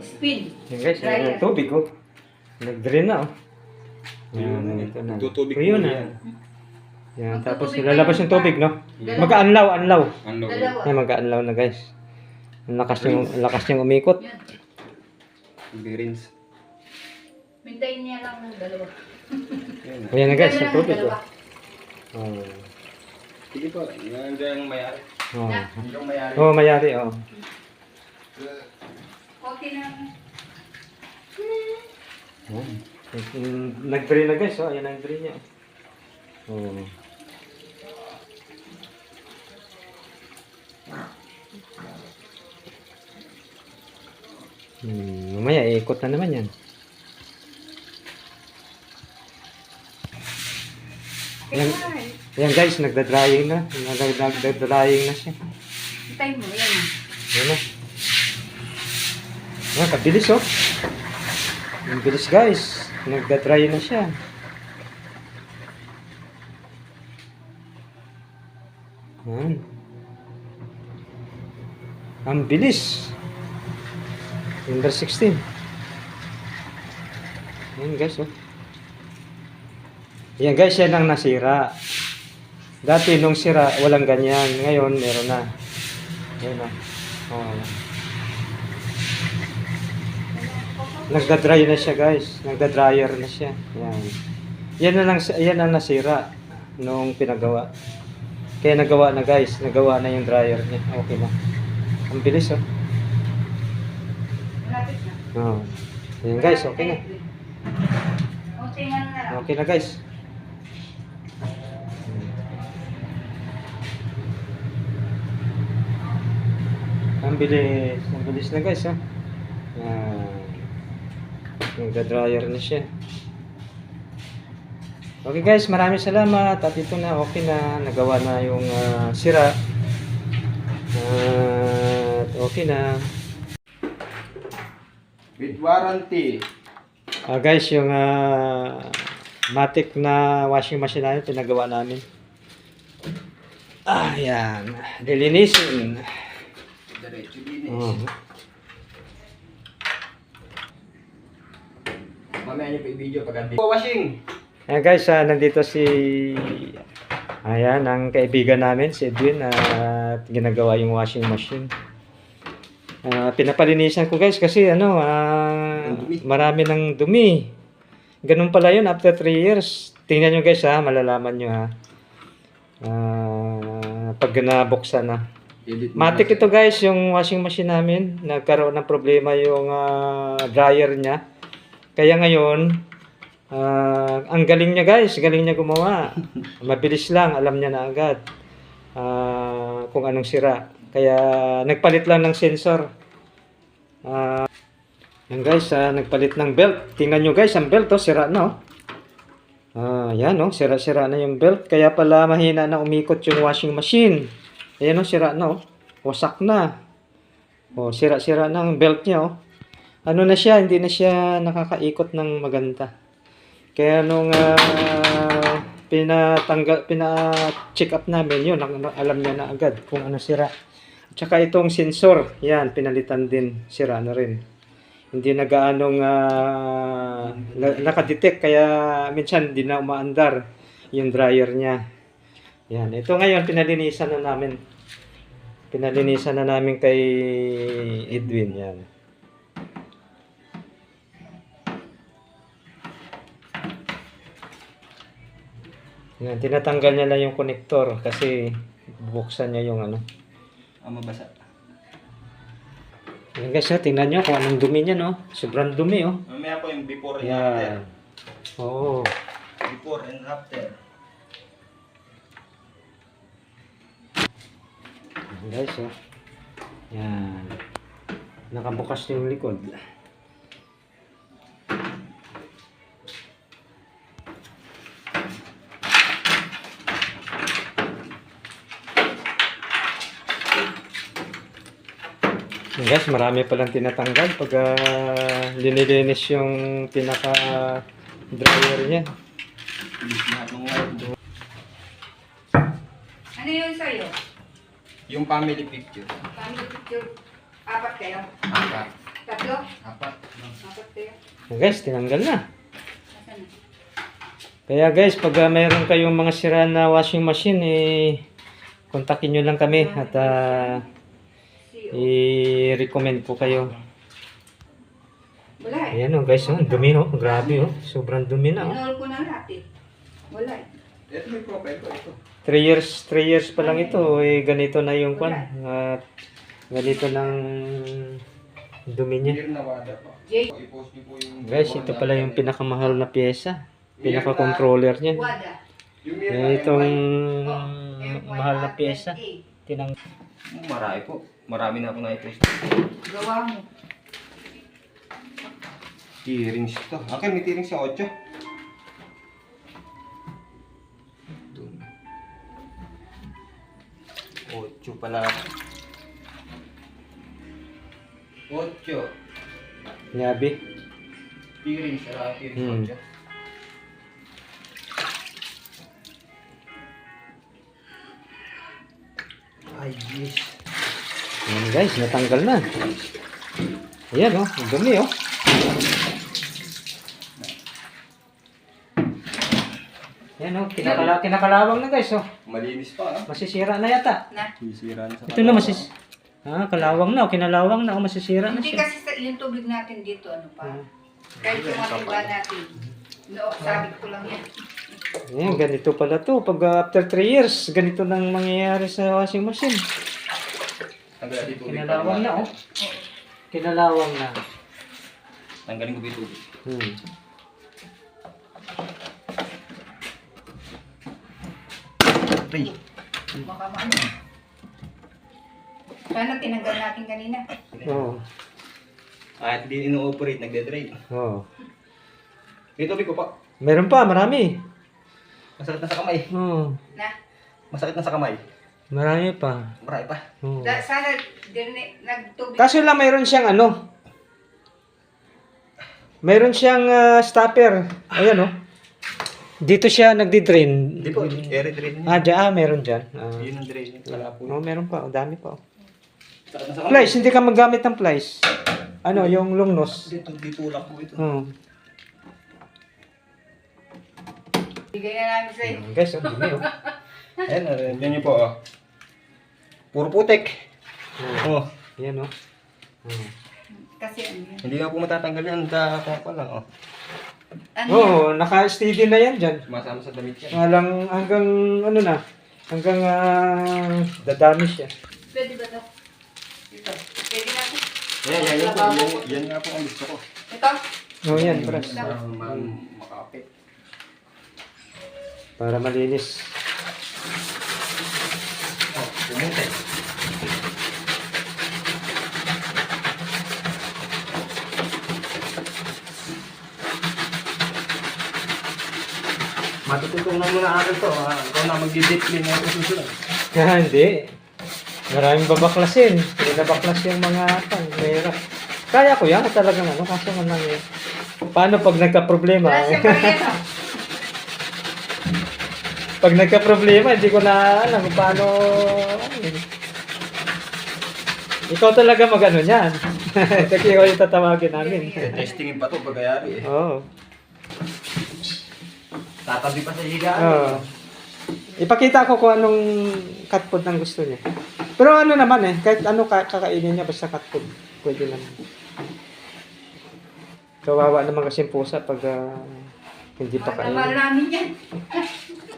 Spin. Yan guys, yan yung tubig oh. Nag-drain na oh. Yan, ito na. Tutubig O, yun po na. yan. Yan, Magtutubig tapos pa nilalabas yung yung tubig, no? Dalawa. Mag-anlaw, anlaw. Ano? Dalawa. Yan, mag-anlaw na guys. Ang lakas niyang, ang lakas niyang umikot. Yan. Bearings. Mintayin niya lang ng dalawa. Yan. O yan na guys, Mintayin yung lang ng tubig oh. dalawa. Oh. Sige po. Yan yung mayari. Oh. Yung mayari. Oh, mayari oh. Okay na. Oh. Nag-drain na guys, oh. Ayan ang drain niya. Oh. Hmm, mamaya iikot na naman yan. Yan, yan guys, nagda-drying na. Nagda- Nagda-drying na siya. Mintayin mo. Yan. Yan na. Yan, kabilis oh. Ang bilis guys. Nagda-dry na siya. Yan. Ang bilis. Number 16. Yan guys oh. Yan guys, yan ang nasira. Dati nung sira, walang ganyan. Ngayon, meron na. Yan na. Oh. Nagda-dry na siya guys. Nagda-dryer na siya. Yan. Yan na lang, yan ang nasira nung pinagawa. Kaya nagawa na guys. Nagawa na yung dryer niya. Okay na. Ang bilis oh. Malapit na. Oh. Yan guys, okay na. Okay na na. Okay na guys. Ang bilis. Ang bilis na guys ha. Yan. Nagda-dryer na siya. Okay guys, maraming salamat. At ito na, okay na. Nagawa na yung ah, sira. At okay na. With warranty. Ah guys, yung ah, Matic na washing machine namin, pinagawa namin. Ah, yan. Lilinisin. Diretso din eh. Oh. Mamaya niyo pa i-video pag andi. Washing. Ayan guys, ah, nandito si Ayan, ang kaibigan namin, si Edwin, at ginagawa yung washing machine. Ah, pinapalinisan ko guys kasi ano, ah, dumi. marami ng dumi. Ganun pala yun after 3 years. Tingnan nyo guys ha, malalaman nyo ha. Ah, pag nabuksan na. Matik ito guys, yung washing machine namin. Nagkaroon ng problema yung ah, dryer niya. Kaya ngayon, ah, ang galing niya guys, galing niya gumawa. Mabilis lang, alam niya na agad ah, kung anong sira. Kaya nagpalit lang ng sensor. Ah, yan guys, ah, nagpalit ng belt. Tingnan nyo guys, ang belt oh, sira na oh. Ah, yan oh, sira-sira na yung belt. Kaya pala mahina na umikot yung washing machine. Ayan oh, sira na oh. Wasak na. Oh, sira-sira na ang belt niya oh. Ano na siya, hindi na siya nakakaikot ng maganda. Kaya nung ah, pinatanggal, pina-check up namin yun, alam niya na agad kung ano sira. At saka itong sensor, yan, pinalitan din, sira na rin. Hindi na gaanong na- nakadetect, kaya minsan hindi na umaandar yung dryer niya. Yan, ito ngayon, pinalinisan na namin. Pinalinisan na namin kay Edwin, yan. Yan, tinatanggal niya lang yung connector kasi bubuksan niya yung ano. Ah, mabasa. Yan guys, ha, tingnan nyo kung anong dumi niya, no? Sobrang dumi, oh. Mamaya po yung before and after. Yan. Oo. Before and after. Yan, guys, oh. Yan. Nakabukas yung likod. Guys, marami palang tinatanggal pag ah, linilinis yung pinaka dryer niya. Ano yun sa'yo? Yung family picture. Family picture. Apat kayo? Apat. Tatlo? Apat. Apat kayo. Guys, tinanggal na. Kaya guys, pag uh, mayroon kayong mga sira na washing machine, eh, kontakin nyo lang kami at ah, CO. i-recommend ko kayo. Wala eh. Ayan oh guys, oh, ang dumi oh. Grabe oh. Sobrang dumi na oh. Inol ko na lahat eh. Wala eh. Ito may profile ko ito. 3 years, 3 years pa lang ito, eh, ganito na yung kwan. At ganito ng dumi niya. Guys, ito pala yung pinakamahal na pyesa. Pinaka-controller niya. Eh, itong mahal na pyesa. Tinang M1. Marami po. Marami na ako na-i-post. Gawa mo. T-rings to. Akin, may T-rings sa 8. Doon. 8 pala. 8. Yabi. T-rings. Wala T-rings Hmm. 8. Ay, yes. Guys, natanggal na. Ayan oh, ang dumi oh. Ayan oh, kinakala kinakalawang na guys oh. Malinis pa, ah. Masisira na yata. Na. Sisira na sa Ito na masis... Ah, kalawang na oh, kinalawang na oh, masisira na Hindi siya. kasi sa yung tubig natin dito, ano pa. Ah. Kahit yung mga iba natin. No, sabi ko lang yan. Ayan, ganito pala to. Pag uh, after 3 years, ganito nang mangyayari sa washing machine. Tanggalin dito. Kinalawang na oh. Kinalawang na. Tanggalin ko dito. Hmm. Pre. Baka maano. Sana tinanggal natin kanina. Oo. Kahit di ino-operate, nagde-drain. Oh. Dito, ko pa. Meron pa, marami. Masakit na sa kamay. Oo. Na. Masakit na sa kamay. Marami pa. Marami pa. Oo. Da, sana din nagtubig. Kaso lang mayroon siyang ano. Mayroon siyang ah, stopper. Ayan oh. Dito siya nagdi-drain. Hindi po, air drain niya. Ah, dyan, ah, meron dyan. Ah. Yun ang drain niya. Wala po. Oh, meron pa. Oh, dami pa. Oh. Sakit na sa kamay. Plies, hindi ka magamit ng plies. Ano, yung long nose. Dito, dito lang po ito. Oo. Bigay na namin sa'yo. Ayan, Guys, ang dumi oh. Ayan, uh, yan niyo po. Oh. Puro putek. Oh. Oh. Ayan oh. Oh. Kasi ano yan. Hindi nga po matatanggal yan. Da, kaya pa lang. Oh. Ano Oo, yan? oh, naka-steady na yan dyan. Sumasama sa damit yan. Walang hanggang ano na, hanggang ah, dadami siya. Pwede ba ito? Ito. Pwede na ito. Yan, yan, yan, po. yan, yan nga po ang gusto ko. Ito. Oo, oh, yan, pras. Para ma- makapit. Para malinis. Pumunta. Matututong na muna akin to. Ha? Ikaw na mag-deep clean na ito susunod. Kaya hindi. Maraming babaklasin. Hindi nabaklas yung mga pan. Mahirap. Kaya ko yan. Talagang ano. Kaso nga lang eh. Paano pag nagka-problema? Wala siya pa rin. oh. Pag nagka-problema, hindi ko na alam kung paano... ano eh. Ikaw talaga mag-ano niyan. Kasi ikaw yung tatawagin namin. Testingin pa to pagkayari eh. Oo. Tatabi pa sa higaan. Oo. Ipakita ko kung anong cat food ang gusto niya. Pero ano naman eh, kahit ano ka- kakainin niya basta cat food, pwede naman. Kawawa naman kasi yung pusa pag ah, hindi pa kainin. namin yan.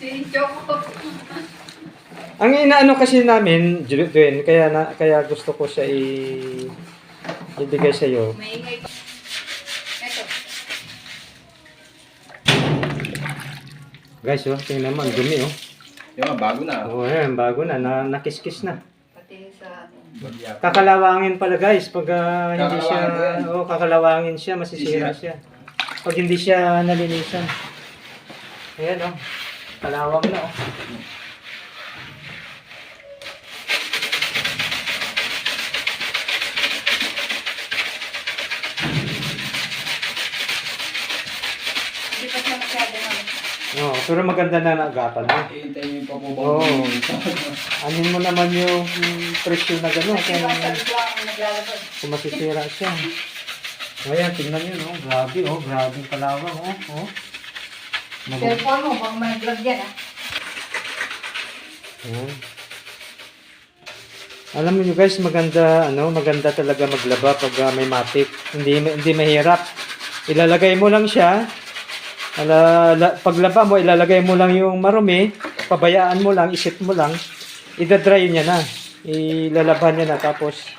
si Choco. Ang inaano kasi namin, Dwayne, kaya na, kaya gusto ko siya i ibigay sa iyo. Maingay. Ito. Guys, oh, tingnan mo, ang dumi oh. Yung bago na. Oo, yan, bago na, na nakiskis na. Pati sa. Kakalawangin pala guys pag ah, hindi siya Kakalawangin oh, kakalawangin siya masisira Sisira. siya. Pag hindi siya nalinisan. Ayan oh. Kalawang na oh. Hindi pa siya masyado ano. Oh, pero maganda na nagapan mo. Iintayin niyo pa po ba? Oo. Anin mo naman yung presyo na gano'n Kasi ako naglalabas. kung masisira siya. Ayan, tingnan nyo, no? Grabe, oh. Grabe yung kalawang, oh. oh. Cellphone mo, baka managlag yan ah. Ayan. Alam niyo guys, maganda ano, maganda talaga maglaba pag ah, may matik. Hindi hindi mahirap. Ilalagay mo lang siya. Ala, la, paglaba mo, ilalagay mo lang yung marumi, pabayaan mo lang, isip mo lang, idadry niya na. Ilalaban niya na tapos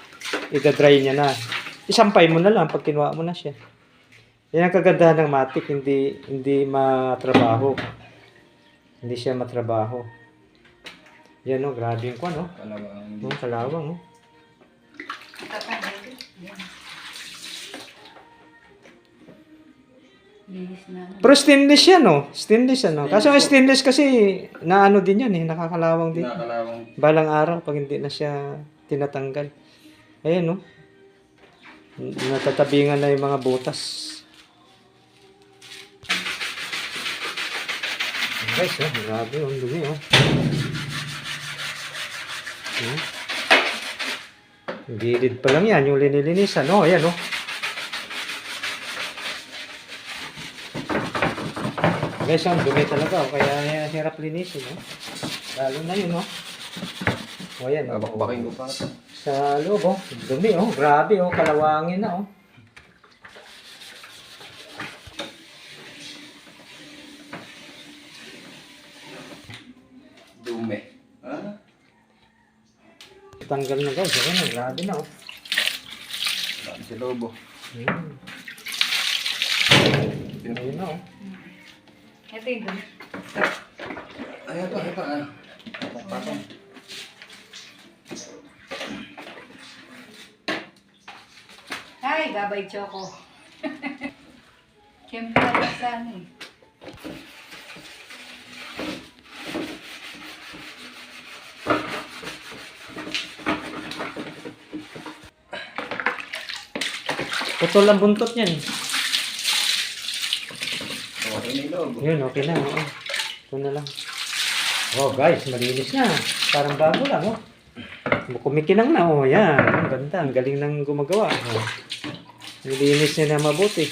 idadry niya na. Isampay mo na lang pag kinuha mo na siya. Yan ang kagandahan ng matik, hindi hindi matrabaho. Hindi siya matrabaho. Yan oh, grabe yung kwan oh. Kalawang. Oh, kalawang oh. Ano. Pero stainless yan oh. Stainless ano. Kaso ang stainless kasi naano din yan eh, nakakalawang din. Nakalawang. Balang araw pag hindi na siya tinatanggal. Ayan oh. Natatabingan na yung mga butas. Guys, oh, grabe oh, ang dumi oh. Hmm. Gilid pa lang yan, yung linilinisan. Oh, ayan oh. Guys, ang dumi talaga oh. Kaya hirap linisin oh. Lalo na yun oh. O ayan oh. Babakbakin ko pa. Sa loob, oh. Dumi, oh. Grabe, oh. Kalawangin na, oh. Tanggal na, guys. Ayan, oh. Grabe na, oh. Dami si Lobo. Hmm. Ayun na, oh. Ito yung dumi. Ay, ito, ito. ah. Patong. Ay, gabay choco. Siyempre, sa ano eh. Putol ang buntot niyan. Okay na Lobo. Yun, okay na, oh. Ito na lang. Oh, guys. Malinis na. Parang bago lang, oh. Kumikinang na, oh. Yan. Ang ganda. Ang galing ng gumagawa. Oh. Nilinis niya na mabuti.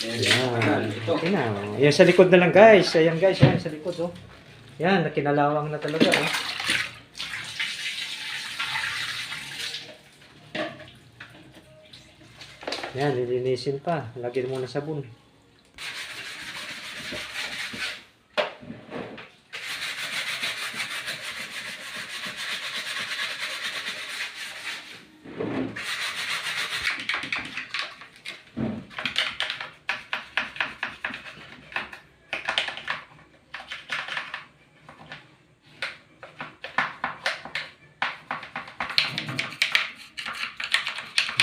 Yan. Okay na. oh. Yan sa likod na lang guys. Ayan guys. Yan sa likod. Oh. Yan. Nakinalawang na talaga. Oh. Yan. Lilinisin pa. Lagyan mo na sabon.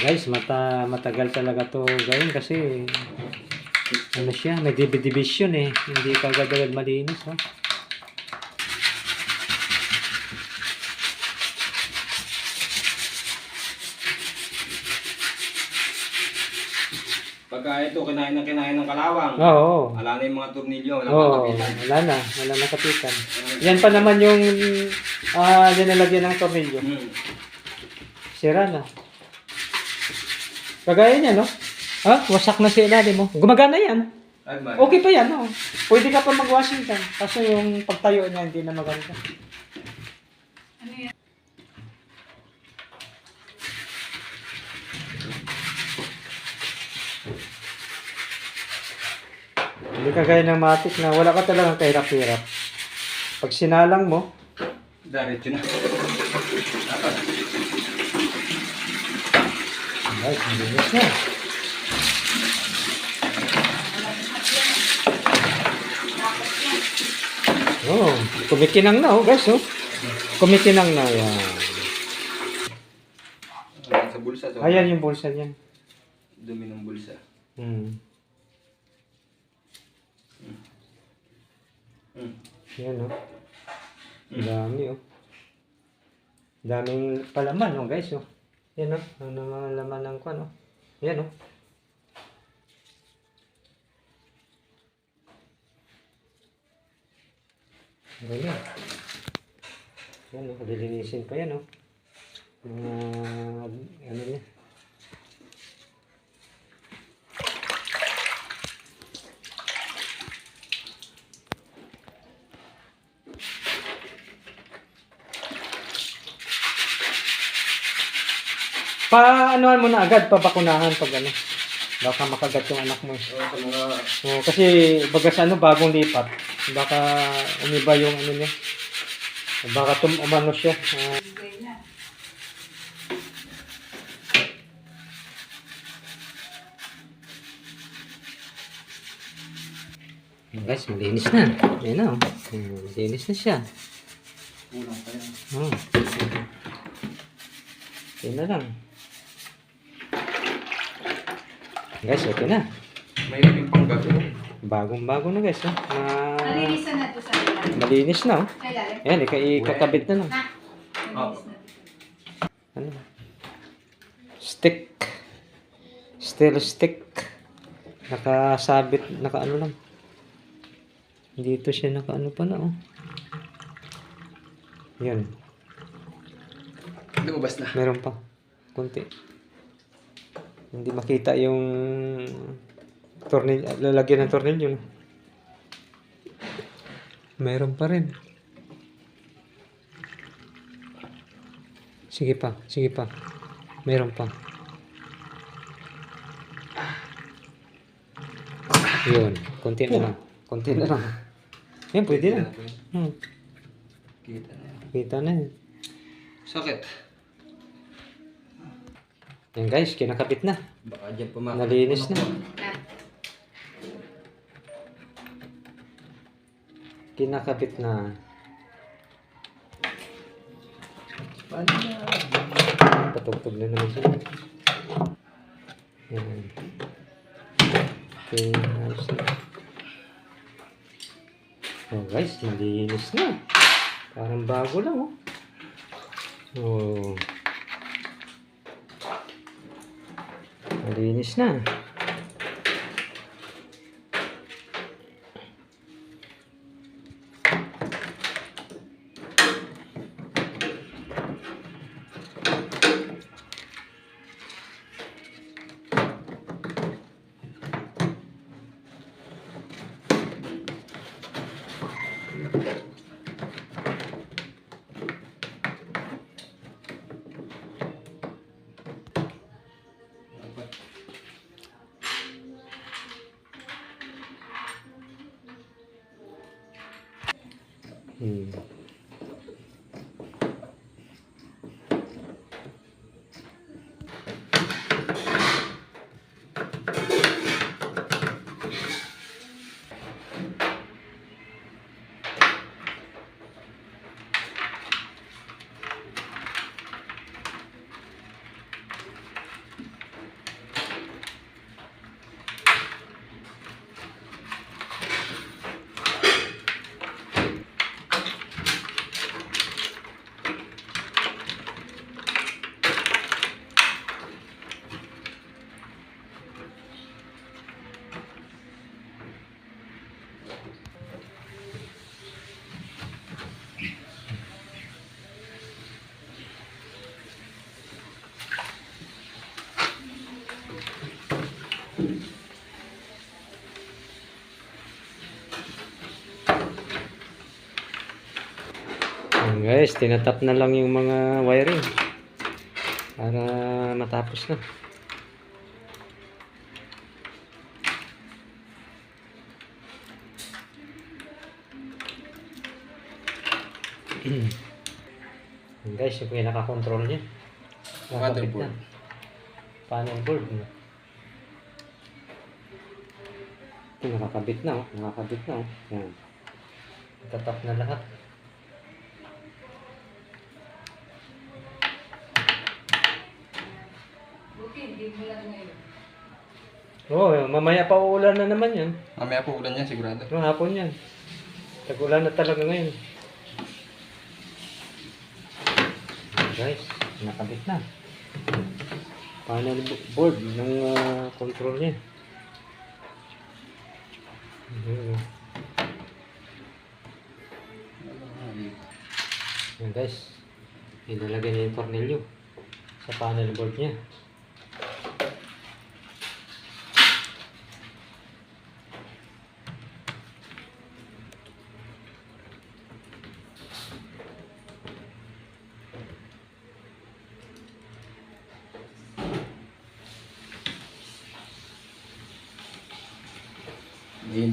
Guys, mata matagal talaga to gawin kasi ano siya, may divi- division eh. Hindi kagad-agad malinis. Oh. Pagka ito, kinain na kinain ng kalawang. Oo. Wala na yung mga tornilyo. Wala pa kapitan. wala na. Wala na kapitan. Yan pa naman yung ah linalagyan ng tornilyo. Hmm. Sira na. Kagaya niya, no? Ha? Wasak na si ilalim mo. Gumagana yan. Okay pa yan, no? Pwede ka pa mag-Washington. Kaso yung pagtayo niya hindi na maganda. Ano yan? Hindi kagaya ng matik na wala ka talagang kahirap-hirap. Pag sinalang mo, Diretso na. Dapat. Ay, malinis na. Oh, kumikinang na, oh, guys, oh. Kumikinang na, yan. Sa bulsa. So, Ayan yung bulsa niya. Dumi ng bulsa. Hmm. Hmm. Yan, oh. Ang Dami, oh. Daming palaman, oh, guys, oh. Yan, oh. Ano mga laman ng kwan, oh. Yan, oh. Galing. Yan, oh. Lilinisin pa yan, oh. Mga, ano niya. Pa anuhan mo na agad, pabakunahan pag ano. Baka makagat yung anak mo. So, sa mga Oo, kasi baga sa ano, bagong lipat. Baka umiba yung ano niya. Baka tum umano siya. Na. guys, malinis na. Ayan na. oh. Malinis na siya. kulang pa yan. Na lang. Guys, okay na. May rin pang gabi. Bagong-bago na guys. Oh. Na, Nalinisan na to sa ilalim. malinis na. Oh. Sa ilalim. Ayan, ika ikakabit na lang. Na. Nalinis na. Ano? Stick. Steel stick. Nakasabit, naka ano lang. Dito siya naka ano pala oh. Yun, Lumabas na. meron pa. Kunti. Hindi makita yung tornilyo, lalagyan ng tornilyo. No? Meron pa rin. Sige pa, sige pa. Meron pa. Yun, konti na lang. Konti na lang. Yan, pwede na. Hmm, Kita na kita na yun. Sakit. Yan guys, kinakabit na. Baka dyan pa Nalinis na. Na. Kinakabit na. Paano na? Patugtog na naman siya. Yan. Okay, ayos na. Oh guys, nalinis na. Parang bago lang oh. Oh. Nalinis na. Hmm. Ayan guys, tinatap na lang yung mga wiring para matapos na. Ayan guys, yung pinaka-control niya. Motherboard. Panel board. Ito, nakakabit na. Oh. Nakakabit na. Oh. Yan. Tatap na lahat. Oo, oh, mamaya pa uulan na naman yan. Mamaya po ulan yan sigurado. Yung hapon yan. Tag-ulan na talaga ngayon. Guys, nakabit na. Panel bo- board ng ah, control niya. Mhm. Yan guys. Inalagay niya yung tornilyo sa panel board niya.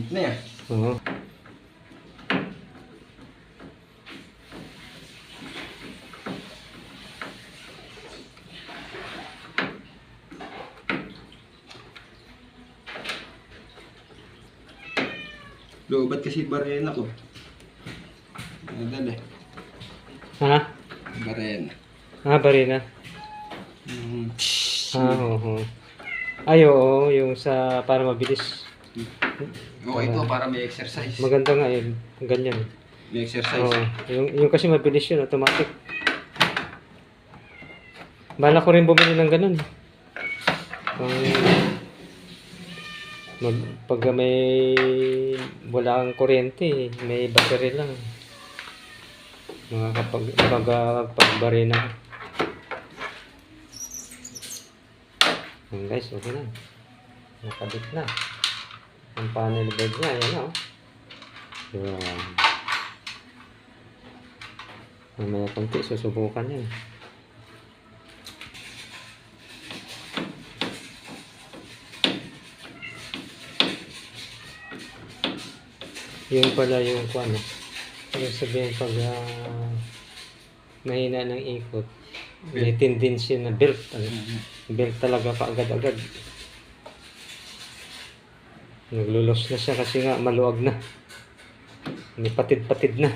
Mainit na yan. Oo. Loobat kasi barena ko. Nadali. Ha? Barena. Ah, barina. Mhm. Ah, oo. Ay, oo, yung sa para mabilis. Oo, ito para may exercise. Maganda nga yun. Ganyan. May exercise. Oo. Yung, yung kasi mabilis yun, automatic. Bala ko rin bumili ng ganun. Pang, mag, pag may wala kang kuryente, may battery lang. Makakapag, makakapagbari na. Yan guys, okay na. Nakabit na. Ang panel board niya, yan o. Yan. Mamaya konti, susubukan yan. Yung pala yung ano. Ibig sabihin pag ah, mahina ng ikot, may tendency na belt. Ano, belt talaga pa agad-agad. Naglulos na siya kasi nga maluwag na. May patid-patid na.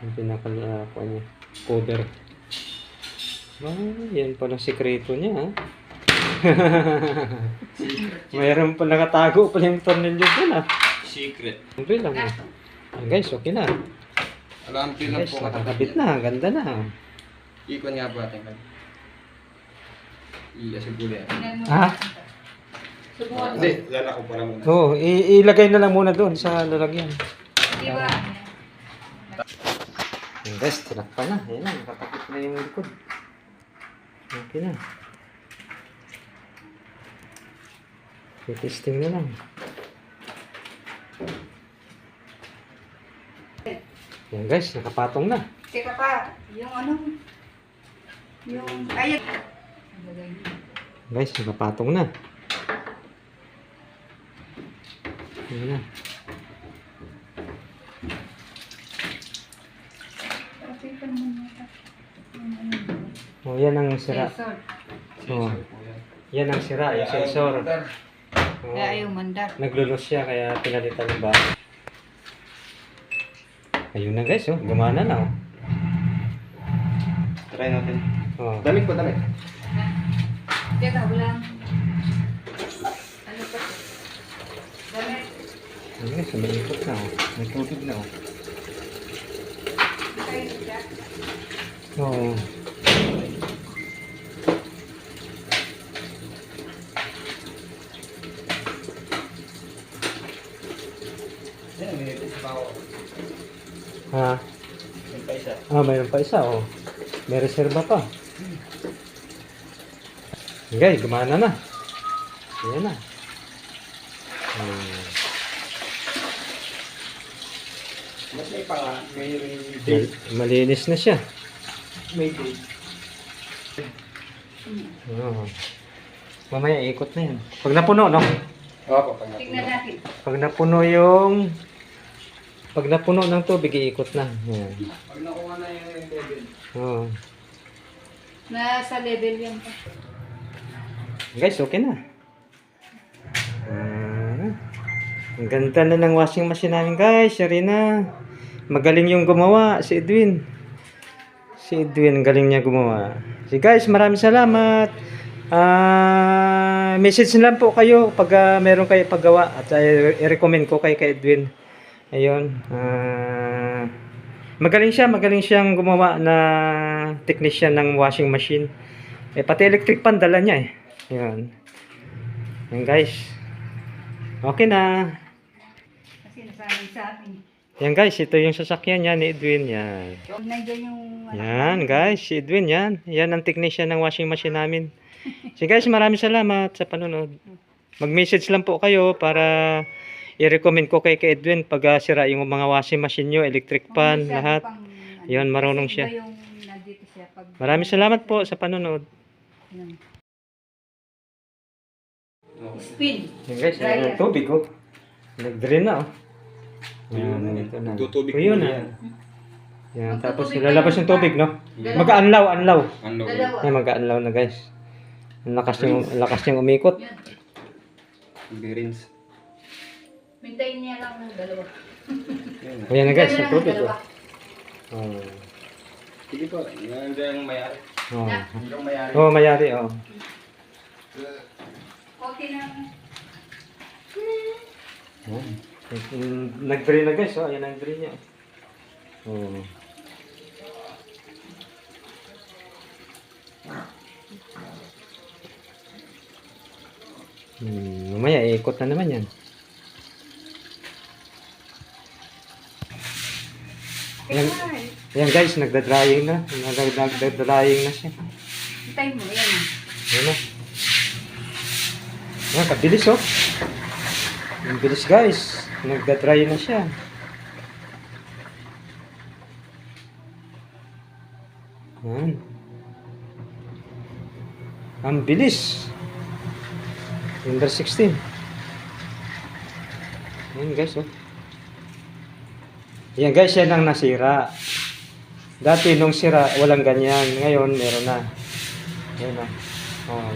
Yung pinaka uh, niya, cover. Ah, yan pala sikreto niya, ha? Mayroon pa nakatago pala yung tornilyo dun, ha? Secret. Okay lang, ha? Ah, guys, okay na. Alam ko lang Guys, po nakakabit na, ganda na. Ikon nga po ating kan. I-assiguro yan. Ha? Subukan. Hindi, lala ko para muna. Oo, i- ilagay na lang muna doon sa lalagyan. Di ba? Guys, tinakpan na. Ayan na, nakakabit na yung likod. Okay na. I-testing na lang. Yan guys, nakapatong na. Teka pa, yung ano, yung, ayun. Guys, nakapatong na. Ayan na. Okay pa naman yata. Yung ano, O, yan ang sira. Sensor. Oo. Yan ang sira, yung sensor. Oo. Kaya ayaw mandar. Naglulos siya, kaya pinalitan ng bago. Ayun na guys, oh. Gumana na, oh. Try natin. Oh. Damit po, damit. Teka, walang, ano pa? Damit. Ayun guys, may ikot na, oh. May tubig na, oh. Oo. Yan, may bawo. Ha? May pa isa. Ah, mayroon pa isa, oh. May reserva pa. Okay, gumana na. Ayan na. Hmm. Mas may pa may date. malinis na siya. May date. Oo. Mamaya ikot na yan. Pag napuno, no? Opo, pag Tingnan natin. Pag napuno yung... Pag napuno ng tubig, iikot na. Yan. Pag nakuha na yung level. Oo. Nasa level yan pa. Guys, okay na. Ah, ang ganda na ng washing machine namin guys. Sorry na. Magaling yung gumawa. Si Edwin. Si Edwin, galing niya gumawa. Si guys, maraming salamat. Ah, message na lang po kayo pag ah, meron kayo paggawa at uh, i-recommend ko kay kay Edwin. Ayun. Ah, magaling siya, magaling siyang gumawa na technician ng washing machine. Eh, pati electric pan dala niya eh. Yan. Yan guys. Okay na. Kasi nasabi sa akin. Yan guys, ito yung sasakyan niya ni Edwin. Yan. Yan guys, si Edwin yan. Yan ang technician ng washing machine namin. So guys, maraming salamat sa panonood. mag-message lang po kayo para i-recommend ko kay kay Edwin pag ah, sira yung mga washing machine nyo, electric fan, Masyado lahat. pang, Yun, marunong siya. yung siya pag... Maraming salamat po sa panonood. Yun. Spin. Yan guys, yung tubig oh. Nag-drain na oh. Yan, ito na. Tutubig O, yun yan. Tapos pa lalabas yung yung tubig, no? Mag-anlaw, anlaw. Dalawa. Yan, mag-anlaw na guys. Ang lakas niyang, ang lakas niyang umikot. Yan. Mintayin niya lang ng dalawa. Ayan na guys, yung tubig oh. Oh. Sige po. Yan yung mayari. Oh. Yung mayari. Oh, mayari, oh. Okay na. oh. Nag-drain na guys, oh. Ayan ang drain niya. Oh. Hmm, mamaya ikot na naman yan. Yan, yan guys, nagda-drying na. Nagda- Nagda-drying na siya. Mintayin mo. Yan. Yan na. Yan, kabilis oh. Ang bilis guys. Nagda-dry na siya. Yan. Ang bilis. Number 16. Yan guys oh. Yan guys, yan ang nasira. Dati nung sira, walang ganyan. Ngayon, meron na. Yan na. Oh.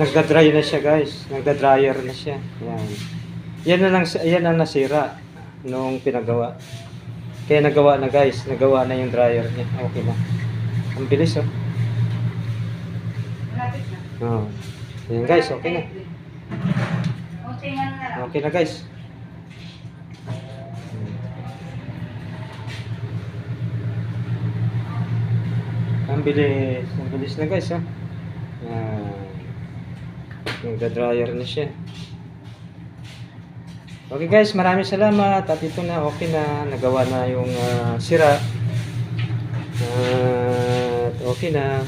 Nagda-dry na siya guys. Nagda-dryer na siya. Yan. Yan na lang, yan ang nasira nung pinagawa. Kaya nagawa na guys. Nagawa na yung dryer niya. Okay na. Ang bilis oh. Oh. Yan guys, okay na. Okay na guys. Ang bilis. Ang bilis na guys ha. Yan. Nagda-dryer na siya. Okay guys, maraming salamat. At ito na, okay na. Nagawa na yung ah, sira. At okay na.